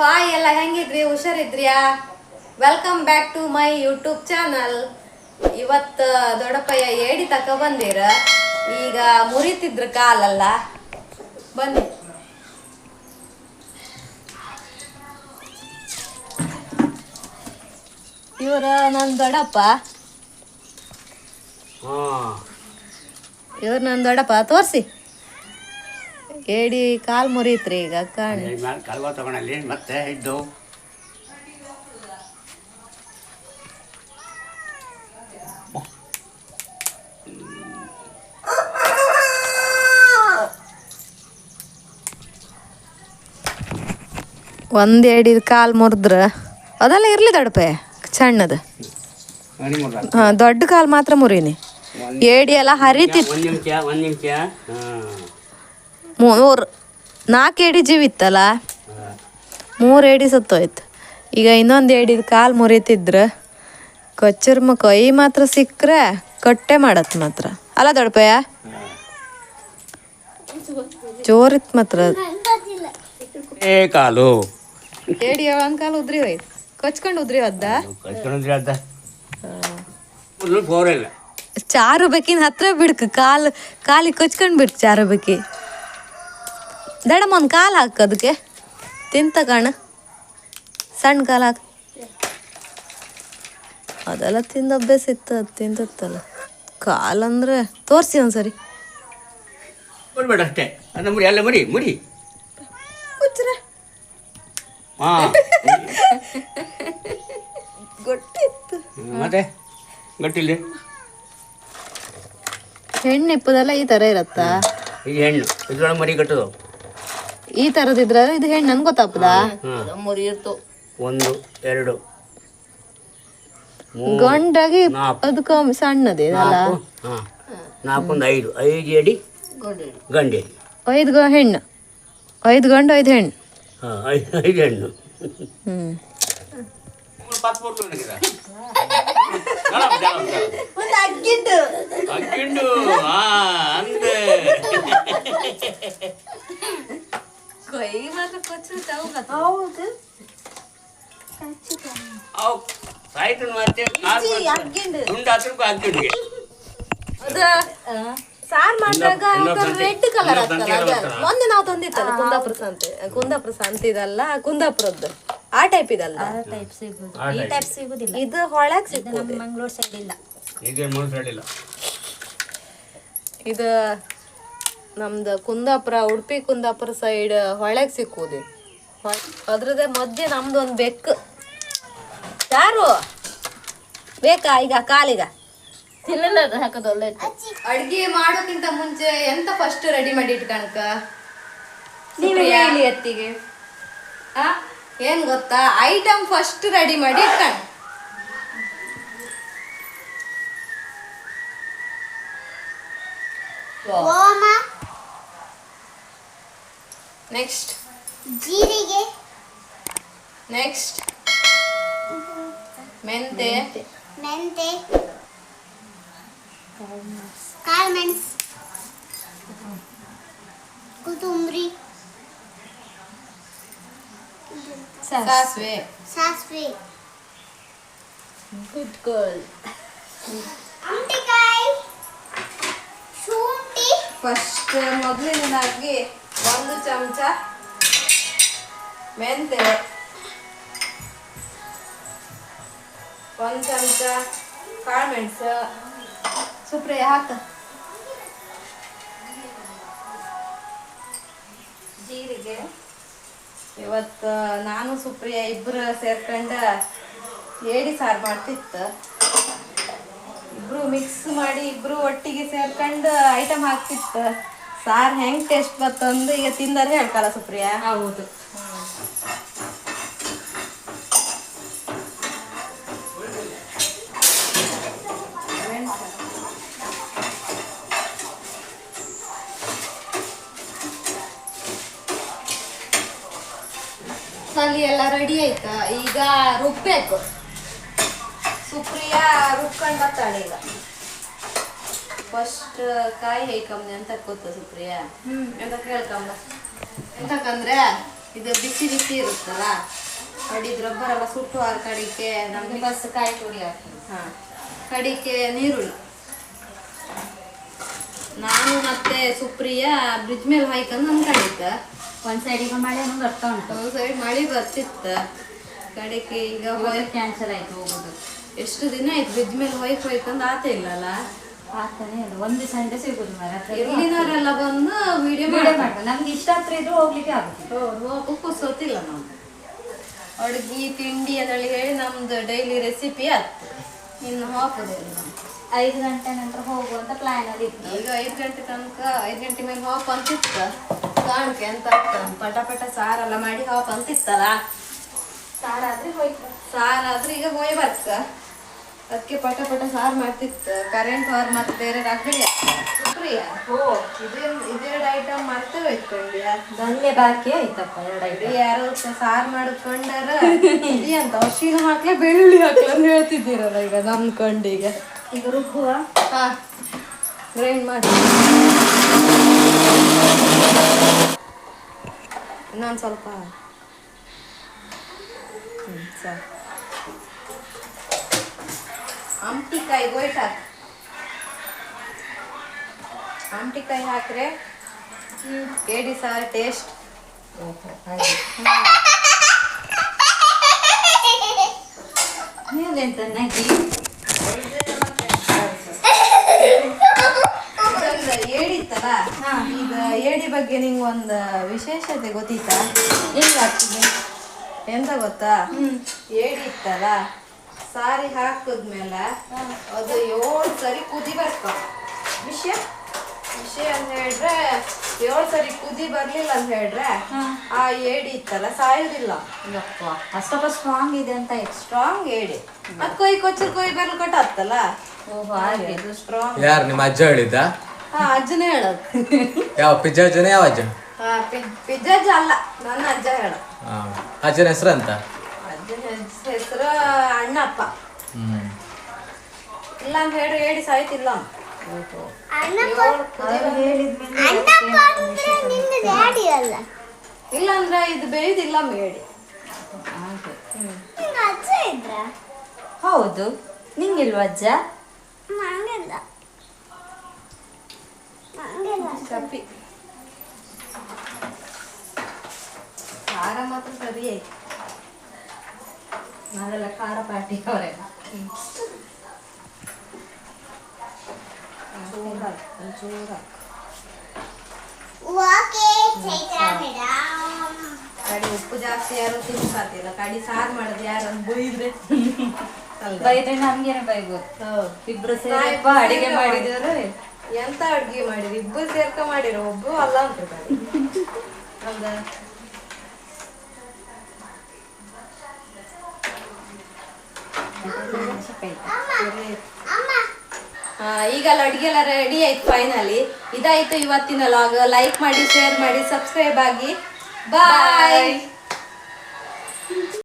Hi ಎಲ್ಲ ಹೆಂಗಿದ್ರಿ? ಹುಷಾರಿದ್ರಿಯಾ? Welcome back to my YouTube channel ಇವತ್ತು ದೊಡ್ಡಪ್ಪಯ್ಯ ಏಡಿ ತಕ ಬಂದಿರ. ಈಗ ಮುರಿತಿದ್ರ ಕಾಲಲ್ಲ. ಬನ್ನಿ. ಇವರ ನನ್ನ ದೊಡ್ಡಪ್ಪ. ಇವ್ರ ನನ್ನ ದೊಡ್ಡಪ್ಪ ತೋರ್ಸಿ. ಏಡಿ ಕಾಲ್ ಮುರಿತ್ರಿ ಈಗ ಕಾಣಿ. ಕಲ್ವ ತಗೊಳಲ್ಲಿ ಮತ್ತೆ ಇದ್ದು. ಒಂದ್ ಏಡಿದ ಕಾಲ್ ಮುರಿದ್ರ ಅದೆಲ್ಲ ಇರ್ಲಿ ದೊಡ್ಡಪೆ ಸಣ್ಣದು. ದೊಡ್ಡ ಕಾಲ್ ಮಾತ್ರ ಮುರಿನಿ. ಏಡಿ ಎಲ್ಲ ಹರಿತಿತ್ತು ಒಂದು ನಿಮಿಷ ಒಂದು ನಿಮಿಷ ಹಾಂ ಮೂರು ನಾಲ್ಕು ಏಡಿ ಜೀವಿತ್ತಲ್ಲ ಮೂರು ಏಡಿ ಸತ್ತೋಯ್ತು. ಈಗ ಇನ್ನೊಂದು ಏಡಿದ ಕಾಲು ಮುರಿತಿದ್ರು. ಕೊಚ್ಚರ್ಮ ಕೈ ಮಾತ್ರ ಸಿಕ್ಕರೆ ಕಟ್ಟೆ ಮಾಡತ್ ಮಾತ್ರ. ಅಲ್ಲ ದೊಡ್ಡಪಯ್ಯ ಜೋರಿತ್ ಮಾತ್ರ. ಏ ಕಾಲು. ಏಡಿ ಒಂದು ಕಾಲು ಉದ್ರಿ ಹೋಯ್ತು ಕೊಚ್ಕೊಂಡು ಉದ್ರಿ ಹೋದ ಚಾರು ಬೇಕಿನ ಹತ್ರ ಬಿಡ್ಕ ಕಾಲು ಕಾಲಿಗೆ ಕೊಚ್ಕೊಂಡು ಬಿಡ್ಕ ಚಾರು ಬೇಕಿ ದಡಮ್ಮ ಒಂದು ಕಾಲು ಹಾಕು ಅದಕ್ಕೆ ತಿಂತ ಕಾಣ. ಸಣ್ಣ ಕಾಲು ಹಾಕು. ಅದೆಲ್ಲ ತಿಂದ ಅಭ್ಯಾಸ ಇತ್ತು ಅದು ತಿಂತತ್ತಲ್ಲ ಕಾಲಂದ್ರೆ ತೋರಿಸಿ ಒಂದ್ಸರಿ. ಸಾರಿ ಅಷ್ಟೇ. ಅದ ಮುಡಿ ಎಲ್ಲ ಮುಡಿ ಮುಡಿ. ಕುಚ್ರೆ ಹಾಂ. ಗೊತ್ತಿತ್ತು. ಮತ್ತೆ? ಹೆಣ್ಣು ಇಪ್ಪದೆಲ್ಲ ಈ ಥರ ಇರತ್ತಾ? ಈ ಹೆಣ್ಣು. ಇದ್ರೊಳಗೆ ಮರಿ ಕಟ್ಟದು. ಈ ಥರದಿದ್ರೆ ಇದು ಹೆಣ್ಣು ನನ್ಗೆ ಗೊತ್ತಾಗ್ತದಾ? ಹಾಂ. ಮುರಿ ಇರ್ತು. ಒಂದು ಎರಡು. ಗಂಡಾಗಿ. ಅದಕ್ಕೆ ಸಣ್ಣದೇ ಅಲ್ಲ ನಾಲ್ಕು ಹಾಂ. ನಾಲ್ಕೊಂದು ಐದು. ಐದು ಎಡಿ ಗಂಡೆ ಐದು ಗ ಹೆಣ್ಣು. ಐದು ಗಂಡು ಐದು ಹೆಣ್ಣು. ಹಾಂ ಐದು ಐದು ಹೆಣ್ಣು. ಹ್ಮ್. ಅಕ್ಕಿಂಡು ಅಂದೆ ಹತ್ರಕ್ಕೂ ಅಕ್ಕಿಂಡಿಗೆ ಅದ ಸಾರ್ ಮಾಡಿದಾಗ ರೆಡ್ ಕಲರ್ ಆಗ್ತದ ಅದ ಮೊನ್ನೆ ನಾವು ತಂದಿತ್ತಲ್ಲ ಕುಂದಾಪುರ ಸಂತೆ ಕುಂದಾಪುರ ಇದಲ್ಲ ಕುಂದಾಪುರದ್ದು ಆ ಟೈಪ್ ಇದಲ್ಲ ಟೈಪ್ ಆ ಈ type. ಟೈಪ್ ಸಿಗೋದಿಲ್ಲ ಇದು ಹೊಳಗ್ ಇದು ಸಿಗ್ತದೆ ನಮ್ಮ ಸೈಡ್ ಇಲ್ಲ ಮೂರು ಸೈಡಿಲ್ಲ ಇದು ನಮ್ದು ಕುಂದಾಪುರ ಉಡುಪಿ ಕುಂದಾಪುರ ಸೈಡ್ ಹೊಳೆಗೆ ಸಿಕ್ಕುದು ಅದ್ರದ್ದೇ ಮಧ್ಯೆ ನಮ್ದು ಒಂದು ಬೆಕ್ಕು. ಯಾರು? ಬೇಕಾ ಈಗ ಕಾಲಿಗ? ತಿನ್ನಲ್ಲ ಹಾಕೋದು ಒಳ್ಳೆ ಅಡ್ಗೆ ಮಾಡೋಕ್ಕಿಂತ ಮುಂಚೆ ಎಂತ ಫಸ್ಟ್ ರೆಡಿ ಮಾಡಿ ಇಟ್ಕಣಕ ನೀವು ಹೇಳಿ ಅತ್ತಿಗೆ. ಆ? ಏನ್ ಗೊತ್ತಾ? ಐಟಮ್ ಫಸ್ಟ್ ರೆಡಿ ಮಾಡಿ ಇಟ್ಕಣ ಓಮ. ನೆಕ್ಸ್ಟ್ ಜೀರಿಗೆ ನೆಕ್ಸ್ಟ್ ಮೆಂತೆ ಮೆಂತೆ ಕಾಳುಮೆಣಸು ಕೊತ್ತಂಬರಿ ಸಾಸಿವೆ ಸಾಸಿವೆ ಗುಡ್ ಗರ್ಲ್ ಅಂಟಿಕಾಯಿ ಶುಂಠಿ ಫಸ್ಟ್ ಮೊದಲಿನದಾಗಿ ಒಂದು ಚಮಚ ಮೆಂತೆ. ಒಂದು ಚಮಚ ಕಾಳುಮೆಣಸು ಸುಪ್ರಿಯ, ಹಾಕ. ಜೀರಿಗೆ. ಇವತ್ತು ನಾನು, ಸುಪ್ರಿಯ ಇಬ್ಬರು ಸೇರ್ಕೊಂಡು ಏಡಿ ಸಾರು ಮಾಡ್ತಿತ್ತು. ಇಬ್ರು ಮಿಕ್ಸ್ ಮಾಡಿ ಇಬ್ರು ಒಟ್ಟಿಗೆ ಸೇರ್ಕೊಂಡು ಐಟಮ್ ಹಾಕ್ತಿತ್ತು. ಸಾರ್ ಹೆಂಗ್ ಟೇಸ್ಟ್ ಬತ್ತಂದು ಈಗ ತಿಂದರೆ ಹೇಳ್ಕಲ್ಲ ಸುಪ್ರಿಯಾ? ಹೌದು. ಅಲ್ಲಿ ಎಲ್ಲ ರೆಡಿ ಆಯ್ತಾ? ಈಗ ರುಬ್ಬೇಕು. ಸುಪ್ರಿಯಾ ರುಬ್ಕೊಂಡು ಬರ್ತಾಳೆ ಈಗ. ಫಸ್ಟ್ ಕಾಯಿ ಹೇಕಮ್ನೆ ಅಂತ ಗೊತ್ತ ಸುಪ್ರಿಯ? ಅಂತ ಕೇಳ್ಕಂಬ ಎಂತಕ್ಕಂದ್ರೆ ಇದು ಬಿಸಿ ಬಿಸಿ ಇರುತ್ತಲ್ಲ ಕಡಿದ್ ರಬ್ಬರ್ ಎಲ್ಲ ಸುಟ್ಟು ಆ ಕಡಿಕೆ ನಮ್ಗೆ ಬಸ್ ಕಾಯಿ ಪುಡಿ ಹಾಕಿ ಹಾ. ಕಡಿಕೆ ನೀರುಳ್ಳಿ. ನಾನು ಮತ್ತೆ ಸುಪ್ರಿಯ ಬ್ರಿಡ್ಜ್ ಮೇಲೆ ಹಾಯ್ಕೊಂಡು ಕಡಿತ ಒಂದ್ ಸೈಡಿಗೆ ಮಳೆ ಬರ್ತಾ ಉಂಟು. ಒಂದು ಸೈಡ್ ಮಳೆ ಬರ್ತಿತ್ತ. ಕಡಿಕೆ ಈಗ ಕ್ಯಾನ್ಸಲ್ ಆಯ್ತು ಹೋಗೋದು. ಎಷ್ಟು ದಿನ ಆಯ್ತು ಬ್ರಿಡ್ಜ್ ಮೇಲೆ ಹೋಯ್ತು ಹೋಯ್ತಂದು ಆತ ಇಲ್ಲಲ್ಲ? ಆಗ್ತಾನೆ ಇಲ್ಲ ಒಂದು ಸಂಡೆ ಸಿಗುದು ಇಲ್ಲಿನವರೆಲ್ಲ ಬಂದು ವಿಡಿಯೋ ವಿಡಿಯೋ ಮಾಡಿ ಮಾಡ್ತಾರೆ. ನಮ್ಗೆ ಇಷ್ಟ ಹತ್ರ ಇದ್ರು ಹೋಗ್ಲಿಕ್ಕೆ ಆಗುದಿಲ್ಲ ಹೋಗಕ್ಕೂ ಸೋತಿಲ್ಲ ನಾವು. ಅಡ್ಗಿ ತಿಂಡಿ ಅದರಲ್ಲಿ ಹೇಳಿ ನಮ್ದು ಡೈಲಿ ರೆಸಿಪಿ ಆಯ್ತು. ಇನ್ನು ಹಾಕೋದಿಲ್ಲ ಐದು ಗಂಟೆ ನಂತರ ಹೋಗುವಂತ ಪ್ಲಾನ್ ಅಲ್ಲಿ ಇತ್ತು ಈಗ ಐದು ಗಂಟೆ ತನಕ ಐದು ಗಂಟೆ ಮೇಲೆ ಹಾಪ್ ಅಂತಿತ್ತ. ಕಾಣಕ್ಕೆ ಅಂತ ಪಟ ಪಟ ಸಾರೆಲ್ಲ ಮಾಡಿ ಹಾಪ್ ಅಂತಿತ್ತಲ್ಲ? ಸಾರಾದ್ರೆ ಹೋಯ್ತು. ಸಾರಾದ್ರೆ ಈಗ ಹೋಯ್ ಬರ್ತ ಅದಕ್ಕೆ ಪಟ ಪಟ ಸಾರು ಮಾಡ್ತಿತ್ತು. ಕರೆಂಟ್ ಸಾರು ಮತ್ತೆ ಬೇರೆ ರಗಡಿ ಪ್ರಿಯ ಓ ಇದೇನು ಇದೆರಡು ಐಟಮ್ ಮತ್ತೆ ಹೋಯ್ತ್ಕೊಂಡ್ಯಾ ದಂಗೆ ಬಾಕಿ ಆಯ್ತಪ್ಪ ಎರಡು ಯಾರು ಯಾರೋ ಸಾರು ಮಾಡಿಕೊಂಡಾರ? ಇದೇ ಅಂತ ಅರ್ಶಿನ ಹಾಕ್ಲೆ ಬೆಳ್ಳುಳ್ಳಿ ಹಾಕ್ಲೆ ಅಂತ ಹೇಳ್ತಿದ್ದೀರಲ್ಲ ಈಗ ನಮ್ಕೊಂಡು ಈಗ ಈಗ ರುಬ್ಬುವ? ಹಾಂ. ಗ್ರೈಂಡ್ ಮಾಡಿ. ಇನ್ನೊಂದು ಸ್ವಲ್ಪ. ಹ್ಞೂ ಸರಿ. ಆಮ್ಟಿಕಾಯಿ ಗೋಯ್ಟ್ ಹಾಕಿ. ಆಮ್ಟಿಕಾಯಿ ಹಾಕ್ರೆ ಏಡಿ ಸಾರ್ ಟೇಸ್ಟ್ ನೀವೆಂತ ನಗಿ? ಏಡಿತ್ತಲ್ಲ ಈಗ ಏಡಿ ಬಗ್ಗೆ ನಿಂಗೆ ಒಂದು ವಿಶೇಷತೆ ಗೊತ್ತಿತ್ತಾ? ಆಗ್ತದೆ. ಎಂತ ಗೊತ್ತಾ? ಏಡಿ ಇತ್ತಲ್ಲ? ಸಾರಿ ಹಾಕಿದ್ಮೇಲೆ ಅದು ಏಳು ಸರಿ ಕುದಿ ಬರ್ತ ವಿಷಯ? ವಿಷಯ ಅಂತ ಹೇಳಿದ್ರೆ ಏಳು ಸರಿ ಕುದಿ ಬರ್ಲಿಲ್ಲ ಅಂತ ಹೇಳಿದ್ರೆ ಆ ಏಡಿ ಇತ್ತಲ್ಲ ಸಾಯೋದಿಲ್ಲ. ಅಷ್ಟಪ್ಪ ಸ್ಟ್ರಾಂಗ್ ಇದೆ ಅಂತ ಸ್ಟ್ರಾಂಗ್ ಏಡಿ. ಮತ್ ಕೊಯ್ ಕೊಚ್ಚು ಕೊಯ್ ಬರ್ಲಿ ಕಟ್ಟಾತ್ತಲ್ಲ? ಓಹೋ ಹಾಗೆ. ಇದು ಸ್ಟ್ರಾಂಗ್ ಯಾರು ನಿಮ್ಮ ಅಜ್ಜ ಹೇಳಿದ್ದ? ಹಾ ಅಜ್ಜನೇ ಹೇಳೋದು. ಯಾವ ಪಿಜ್ಜಾ ಅಜ್ಜನ ಯಾವ ಅಜ್ಜ? ಪಿಜ್ಜಾ ಅಜ್ಜ ಅಲ್ಲ ನನ್ನ ಅಜ್ಜ ಹೇಳ ಆ, ಅಜ್ಜನ ಹೆಸರು ಅಂತ? ಹೆಸರು ಅಣ್ಣಪ್ಪ. ಇಲ್ಲ ಅಂತ ಹೇಳಿ ಹೇಳಿ ಸಾಯ್ತಿಲ್ಲ ಇಲ್ಲ ಅಂದ್ರೆ ಇದು ಬೇಯ್ದಿಲ್ಲ ಹೇಳಿ. ಹೌದು. ನಿಂಗಿಲ್ವ ಅಜ್ಜ? ಮಂಗಿಲ್ಲ ಮಂಗಿಲ್ಲ ಕಪ್ಪಿ ಖಾರ ಮಾತ್ರ ಸರಿ ಆಯ್ತು ನಾವೆಲ್ಲ ಖಾರ ಪಾರ್ಟಿ ಅವರೆಲ್ಲ. ಕಡಿ ಉಪ್ಪು ಜಾಸ್ತಿ ಯಾರು ತಿನ್ಸಾತಿಲ್ಲ. ಕಡಿ ಸಾರು ಮಾಡೋದು ಯಾರು ಬೈದ್ರೆ? ಬೈದ್ರೆ ನಮ್ಗೇನೆ ಬೈಬೋದು ಹೌದು. ಇಬ್ರು ಸೇರಿ ಅಡಿಗೆ ಮಾಡಿದ್ರೆ. ಎಂತ ಅಡ್ಗೆ ಮಾಡಿರಿ ಇಬ್ರು ಸೇರ್ಕ ಮಾಡಿರೋ ಒಬ್ಬ ಅಲ್ಲ ಅಂತ ಕಡಿ. ಹೌದಾ ಸರಿ. ಅಮ್ಮ ಆ, ಈಗೆಲ್ಲ ಅಡುಗೆ ಎಲ್ಲ ರೆಡಿ ಆಯ್ತು ಫೈನಲಿ ಇದಾಯ್ತು ಇವತ್ತಿನ ಲಾಗ್ ಲೈಕ್ ಮಾಡಿ ಶೇರ್ ಮಾಡಿ ಸಬ್ಸ್ಕ್ರೈಬ್ ಆಗಿ. ಬಾಯ್